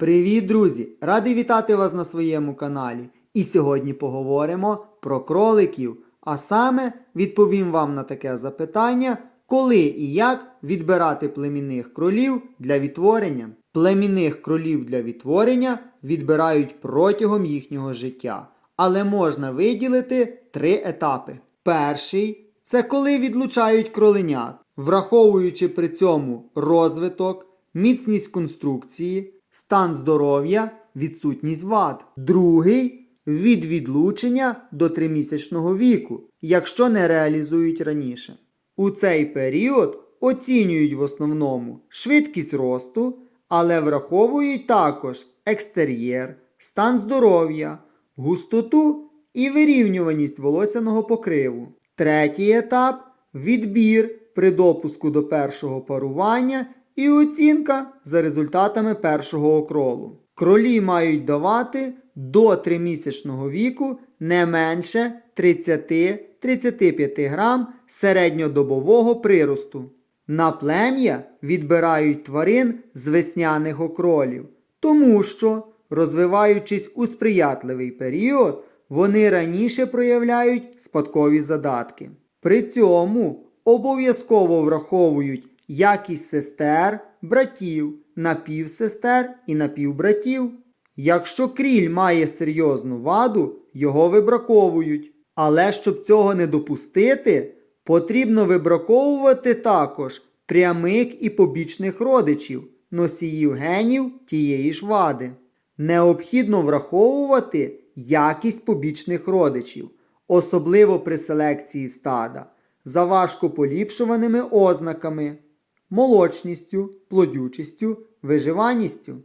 Привіт, друзі! Радий вітати вас на своєму каналі. І сьогодні поговоримо про кроликів. А саме відповім вам на таке запитання, коли і як відбирати племінних кролів для відтворення. Племінних кролів для відтворення відбирають протягом їхнього життя, але можна виділити три етапи. Перший це коли відлучають кроленят, враховуючи при цьому розвиток, міцність конструкції, стан здоров'я, відсутність вад. Другий від відлучення до тримісячного віку, якщо не реалізують раніше. У цей період оцінюють в основному швидкість росту, але враховують також екстер'єр, стан здоров'я, густоту і вирівнюваність волосяного покриву. Третій етап відбір при допуску до першого парування і оцінка за результатами першого окролу. Кролі мають давати до тримісячного віку не менше 30-35 грам середньодобового приросту. На плем'я відбирають тварин з весняних окролів, тому що, розвиваючись у сприятливий період, вони раніше проявляють спадкові задатки. При цьому обов'язково враховують якість сестер, братів, напівсестер і напівбратів. Якщо кріль має серйозну ваду, його вибраковують. Але щоб цього не допустити, потрібно вибраковувати також прямих і побічних родичів, носіїв генів тієї ж вади. Необхідно враховувати якість побічних родичів, особливо при селекції стада, за важко поліпшуваними ознаками, молочністю, плодючістю, виживаністю.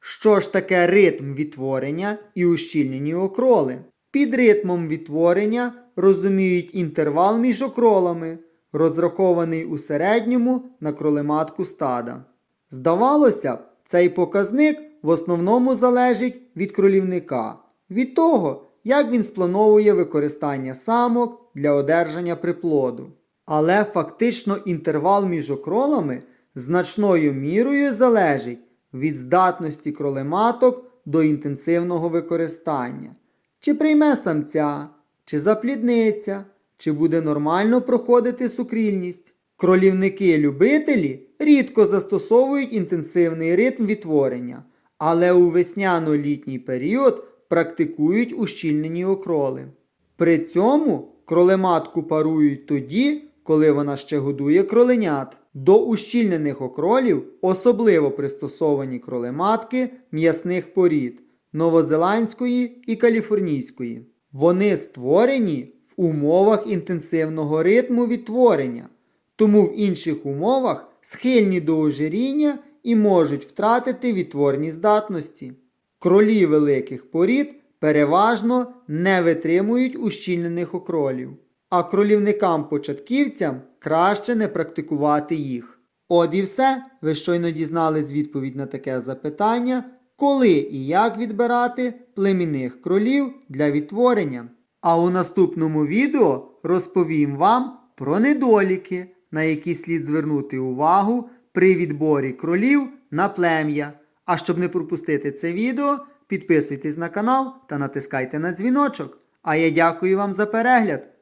Що ж таке ритм відтворення і ущільнені окроли? Під ритмом відтворення розуміють інтервал між окролами, розрахований у середньому на кролематку стада. Здавалося б, цей показник в основному залежить від кролівника, від того, як він сплановує використання самок для одержання приплоду. Але фактично інтервал між окролами значною мірою залежить від здатності кролематок до інтенсивного використання. Чи прийме самця, чи заплідниться, чи буде нормально проходити сукрільність. Кролівники-любителі рідко застосовують інтенсивний ритм відтворення, але у весняно-літній період практикують ущільнені окроли. При цьому кролематку парують тоді, коли вона ще годує кроленят. До ущільнених окролів особливо пристосовані кролематки м'ясних порід новозеландської і каліфорнійської. Вони створені в умовах інтенсивного ритму відтворення, тому в інших умовах схильні до ожиріння і можуть втратити відтворні здатності. Кролі великих порід переважно не витримують ущільнених окролів, а кролівникам-початківцям краще не практикувати їх. От і все, ви щойно дізнались відповідь на таке запитання, коли і як відбирати племінних кролів для відтворення. А у наступному відео розповім вам про недоліки, на які слід звернути увагу при відборі кролів на плем'я. А щоб не пропустити це відео, підписуйтесь на канал та натискайте на дзвіночок. А я дякую вам за перегляд.